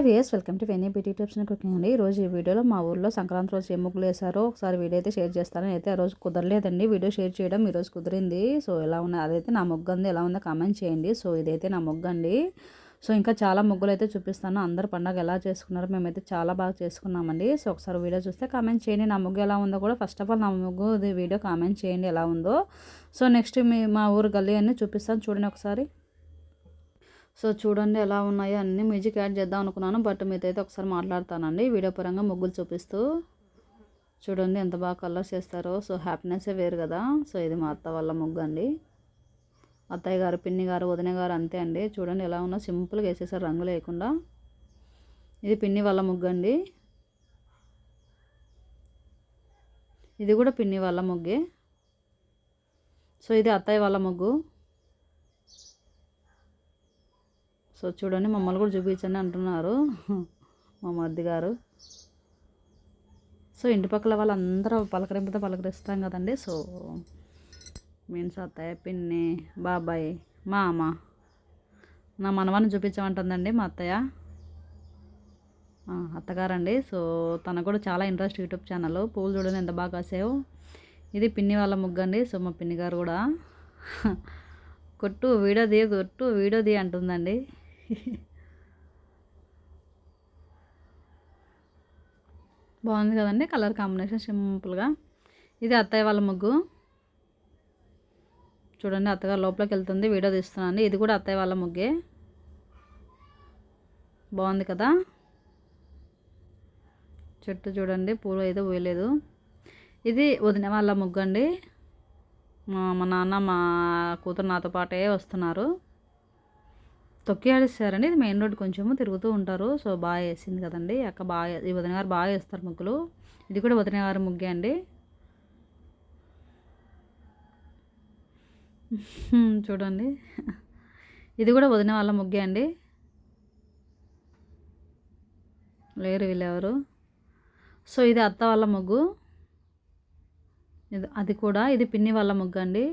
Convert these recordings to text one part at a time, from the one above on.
Hi viewers welcome to Veni beauty tips cooking అండి. ఈరోజు ఈ వీడియోలో మా ఊర్లో సంక్రాంతి రోజు ఏ ముగ్గులు వేసారో ఒకసారి వీడియో అయితే షేర్ చేస్తాను. అయితే ఆ రోజు కుదరలేదండి వీడియో షేర్ చేయడం ఈరోజు కుదిరింది. సో ఎలా ఉన్నా అదైతే నా ముగ్గు అంది ఎలా ఉందో కామెంట్ చేయండి. సో ఇదైతే నా ముగ్గు అండి. సో ఇంకా చాలా ముగ్గులు అయితే చూపిస్తాను. అందరు పండగ ఎలా చేసుకున్నారో మేమైతే చాలా బాగా చేసుకున్నామండి. సో ఒకసారి వీడియో చూస్తే కామెంట్ చేయండి. నా ముగ్గు ఎలా ఉందో కూడా ఫస్ట్ ఆఫ్ ఆల్ నా ముగ్గు వీడియో కామెంట్ చేయండి ఎలా ఉందో. సో నెక్స్ట్ మీ మా ఊరు గల్లీ అన్నీ చూపిస్తాను చూడండి ఒకసారి. సో చూడండి ఎలా ఉన్నాయో అన్నీ మ్యూజిక్ యాడ్ చేద్దాం అనుకున్నాను బట్ మీతో అయితే ఒకసారి మాట్లాడతానండి. వీడియో పరంగా ముగ్గులు చూపిస్తూ చూడండి ఎంత బాగా కలర్స్ చేస్తారో. సో హ్యాపీనెస్సే వేరు కదా. సో ఇది మా అత్త వాళ్ళ ముగ్గు అండి. అత్తయ్య గారు పిన్ని గారు వదిన గారు అంతే అండి. చూడండి ఎలా ఉన్నా సింపుల్గా వేసేసారు రంగు లేకుండా. ఇది పిన్ని వాళ్ళ ముగ్గు అండి. ఇది కూడా పిన్ని వాళ్ళ ముగ్గే. సో ఇది అత్తయ్య వాళ్ళ ముగ్గు. సో చూడండి మమ్మల్ని కూడా చూపించండి అంటున్నారు. మా మర్ది గారు. సో ఇంటి పక్కల వాళ్ళందరూ పలకరింపుతో పలకరిస్తాం కదండి. సో మీన్స్ అత్తయ్య పిన్ని బాబాయ్ మా అమ్మ నా మనవాన్ని చూపించమంటుందండి మా అత్తయ్య. అత్తగారండి. సో తనకు కూడా చాలా ఇంట్రెస్ట్ యూట్యూబ్ ఛానల్. పూలు చూడండి ఎంత బాగా కాసావు. ఇది పిన్ని వాళ్ళ ముగ్గండి. సో మా పిన్ని గారు కూడా కొట్టు వీడియో దియ కొట్టు వీడియో దియ అంటుందండి. బాగుంది కదండి కలర్ కాంబినేషన్ సింపుల్గా. ఇది అత్తయ్య వాళ్ళ ముగ్గు. చూడండి అత్తగారు లోపలికి వెళ్తుంది వీడియో తీస్తున్నాను. ఇది కూడా అత్తయ్య వాళ్ళ ముగ్గే. బాగుంది కదా? చెట్టు చూడండి పూలు అయితే పోయలేదు. ఇది వదిన వాళ్ళ ముగ్గు అండి మా నాన్న మా కూతురు నాతో పాటే వస్తున్నారు. తొక్కి ఆడిస్తారండి ఇది మెయిన్ రోడ్ కొంచెము తిరుగుతూ ఉంటారు. సో బాగా వేసింది కదండి. అక్క బాగా ఈ వదిన గారు బాగా వేస్తారు ముగ్గులు. ఇది కూడా వదిన గారు ముగ్గే అండి. చూడండి. ఇది కూడా వదిన వాళ్ళ ముగ్గే అండి. లేరు వీళ్ళెవరు. సో ఇది అత్త వాళ్ళ ముగ్గు. ఇది అది కూడా ఇది పిన్ని వాళ్ళ ముగ్గు అండి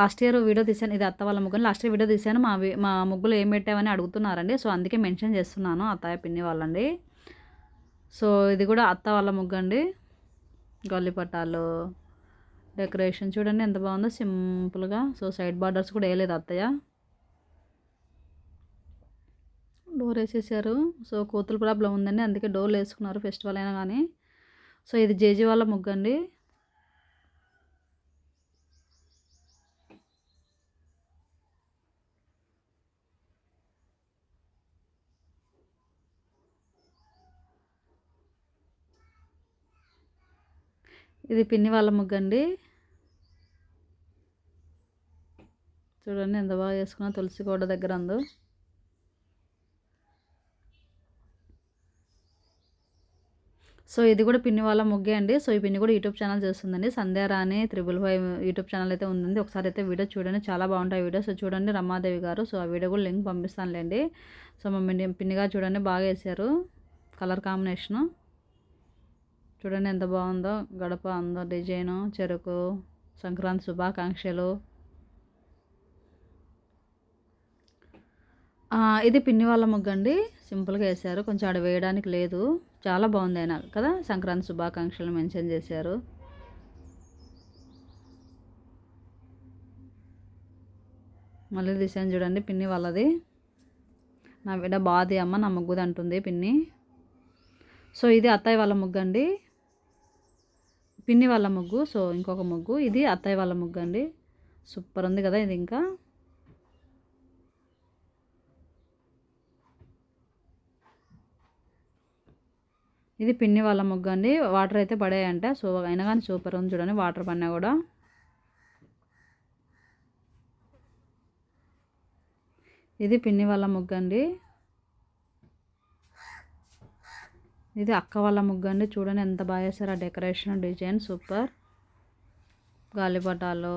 లాస్ట్ ఇయర్ వీడియో తీశాను ఇది అత్త వాళ్ళ ముగ్గుని లాస్ట్ ఇయర్ వీడియో తీశాను మా మా ముగ్గులు ఏం పెట్టామని అడుగుతున్నారండి సో అందుకే మెన్షన్ చేస్తున్నాను అత్తయ్య పిన్ని వాళ్ళండి. సో ఇది కూడా అత్త వాళ్ళ ముగ్గు అండి గల్లిపట్టాలు డెకరేషన్ చూడండి ఎంత బాగుందో సింపుల్గా. సో సైడ్ బార్డర్స్ కూడా వేయలేదు అత్తయ్య. డోర్ వేసేసారు. సో కోతుల ప్రాబ్లం ఉందండి అందుకే డోర్లు వేసుకున్నారు ఫెస్టివల్ అయినా కానీ. సో ఇది జేజీ వాళ్ళ ముగ్గు అండి ఇది పిన్ని వాళ్ళ ముగ్గండి. చూడండి ఎంత బాగా చేసుకున్నా తులసి కోట దగ్గర అందు. సో ఇది కూడా పిన్ని వాళ్ళ ముగ్గే అండి. సో ఈ పిన్ని కూడా యూట్యూబ్ ఛానల్ చేస్తుందండి. Sandhyarani triple five YouTube channel అయితే ఉందండి. ఒకసారి అయితే వీడియో చూడండి. చాలా బాగుంటాయి వీడియో సో చూడండి రమాదేవి గారు. సో ఆ వీడియో కూడా లింక్ పంపిస్తానులేండి. సో మా పిన్నిగా చూడండి బాగా వేసారు. Colour combination. చూడండి ఎంత బాగుందో. గడప అందో డిజైను చెరుకు సంక్రాంతి శుభాకాంక్షలు. ఇది పిన్ని వాళ్ళ ముగ్గు అండి సింపుల్గా వేశారు. కొంచెం ఆడ వేయడానికి లేదు. చాలా బాగుంది అయినా కదా. సంక్రాంతి శుభాకాంక్షలు మెన్షన్ చేశారు. మళ్ళీ తీసాను చూడండి. పిన్ని వాళ్ళది. నా బిడ్డ బాది అమ్మ నా ముగ్గుది అంటుంది పిన్ని. సో ఇది అత్తయ్య వాళ్ళ ముగ్గు అండి పిన్ని వాళ్ళ ముగ్గు సో ఇంకొక ముగ్గు. ఇది అత్తయ్య వాళ్ళ ముగ్గు అండి. సూపర్ ఉంది కదా ఇది ఇంకా. ఇది పిన్ని వాళ్ళ ముగ్గు అండి. వాటర్ అయితే పడాయంట సో అయినా కానీ సూపర్ ఉంది చూడండి వాటర్ పడినా కూడా. ఇది పిన్ని వాళ్ళ ముగ్గు అండి. ఇది అక్క వాళ్ళ ముగ్గు అండి చూడండి ఎంత బాగా చేశారు. ఆ డెకరేషన్ డిజైన్ సూపర్. గాలిపటాలు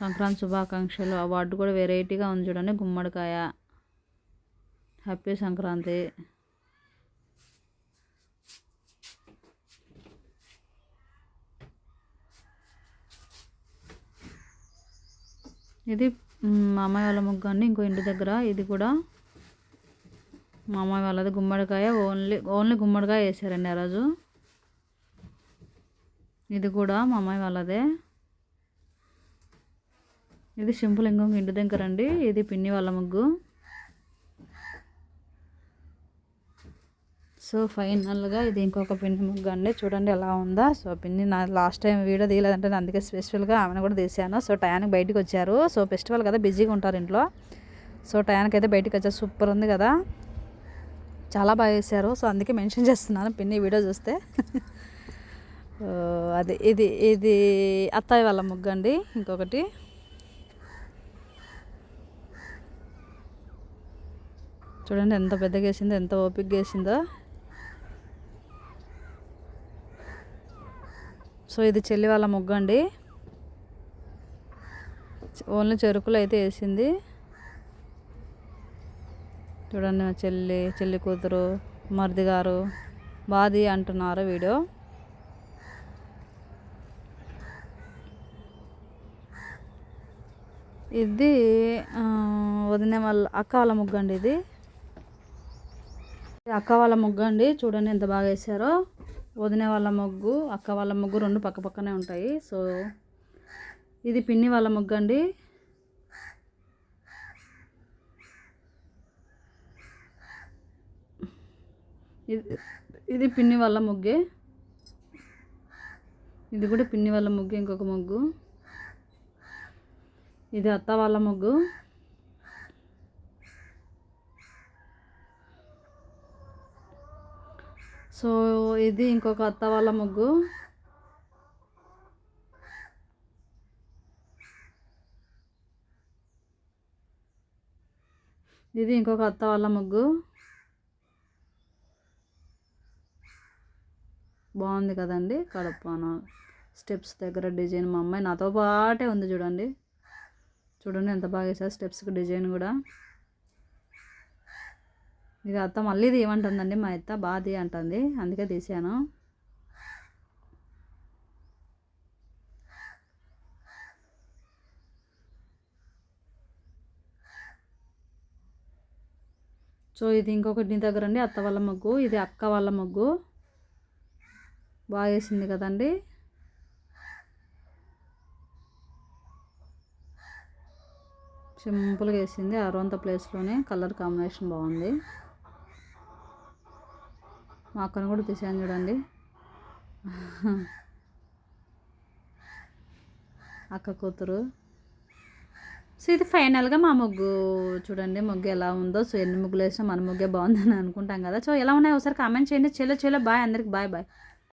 సంక్రాంతి శుభాకాంక్షలు. అవార్డు కూడా వెరైటీగా ఉంది చూడండి. గుమ్మడికాయ హ్యాపీ సంక్రాంతి. ఇది మా అమ్మాయి వాళ్ళ ముగ్గు అండి ఇంకో ఇంటి దగ్గర ఇది కూడా మా అమ్మాయి వాళ్ళది గుమ్మడికాయ ఓన్లీ ఓన్లీ గుమ్మడికాయ వేసారండి ఆ రోజు. ఇది కూడా మా అమ్మాయి వాళ్ళదే. ఇది సింపుల్ ఇంకొక ఇంటి దగ్గర అండి ఇది పిన్ని వాళ్ళ ముగ్గు. సో ఫైనల్గా ఇది ఇంకొక పిన్ని ముగ్గు అండి. చూడండి ఎలా ఉందా. సో పిన్ని నా లాస్ట్ టైం వీడియో తీయలేదంటే నేను అందుకే స్పెషల్గా ఆమెను కూడా తీసాను. సో టయానికి బయటకు వచ్చారు. సో ఫెస్టివల్ కదా బిజీగా ఉంటారు ఇంట్లో. సో టయానికి అయితే బయటికి వచ్చారు. సూపర్ ఉంది కదా. చాలా బాగా వేశారు సో అందుకే మెన్షన్ చేస్తున్నాను. పిన్ని వీడియో చూస్తే. అది ఇది ఇది అత్తాయి వాళ్ళ ముగ్గు అండి. ఇంకొకటి. చూడండి ఎంత పెద్దగా వేసిందో ఎంత ఓపికగా వేసిందో. సో ఇది చెల్లి వాళ్ళ ముగ్గు అండి. ఓన్లీ చెరుకులు అయితే వేసింది. చూడండి మా చెల్లి చెల్లి కూతురు మరిది గారు బాది అంటున్నారు వీడియో. ఇది వదిన వాళ్ళ అక్క వాళ్ళ ముగ్గు అండి ఇది. ఇది అక్క వాళ్ళ ముగ్గు అండి. చూడండి ఎంత బాగా వేసారో. వదిన వాళ్ళ ముగ్గు అక్క వాళ్ళ ముగ్గు రెండు పక్క పక్కనే ఉంటాయి. సో ఇది పిన్ని వాళ్ళ ముగ్గు అండి. ఇది ఇది పిన్ని వాళ్ళ ముగ్గే. ఇది కూడా పిన్ని వాళ్ళ ముగ్గు ఇంకొక ముగ్గు. ఇది అత్త వాళ్ళ ముగ్గు. సో ఇది ఇంకొక అత్త వాళ్ళ ముగ్గు. ఇది ఇంకొక అత్త వాళ్ళ ముగ్గు. బాగుంది కదండి కడపన. స్టెప్స్ దగ్గర డిజైన్ మా అమ్మాయి నాతో పాటే ఉంది చూడండి. చూడండి ఎంత బాగా వేసారు స్టెప్స్కి డిజైన్ కూడా. ఇది అత్త మళ్ళీ ఏమంటుందండి మా అత్త బాగా అంటుంది అందుకే తీసాను. సో ఇది ఇంకొకటి దగ్గర అండి అత్త వాళ్ళ ముగ్గు ఇది అక్క వాళ్ళ ముగ్గు. బాగా వేసింది కదండి. సింపుల్గా వేసింది అరవంత ప్లేస్లోనే కలర్ కాంబినేషన్ బాగుంది. మా అక్కను కూడా తీసాను చూడండి. అక్క కూతురు. సో ఇది ఫైనల్గా మా ముగ్గు చూడండి ముగ్గు ఎలా ఉందో. సో ఎన్ని ముగ్గులు వేసినా మన ముగ్గే బాగుందని అనుకుంటాం కదా. సో ఎలా ఉన్నాయో? ఒకసారి కామెంట్ చేయండి. చెల్లో చెల్లో బాయ్. అందరికి బాయ్ బాయ్.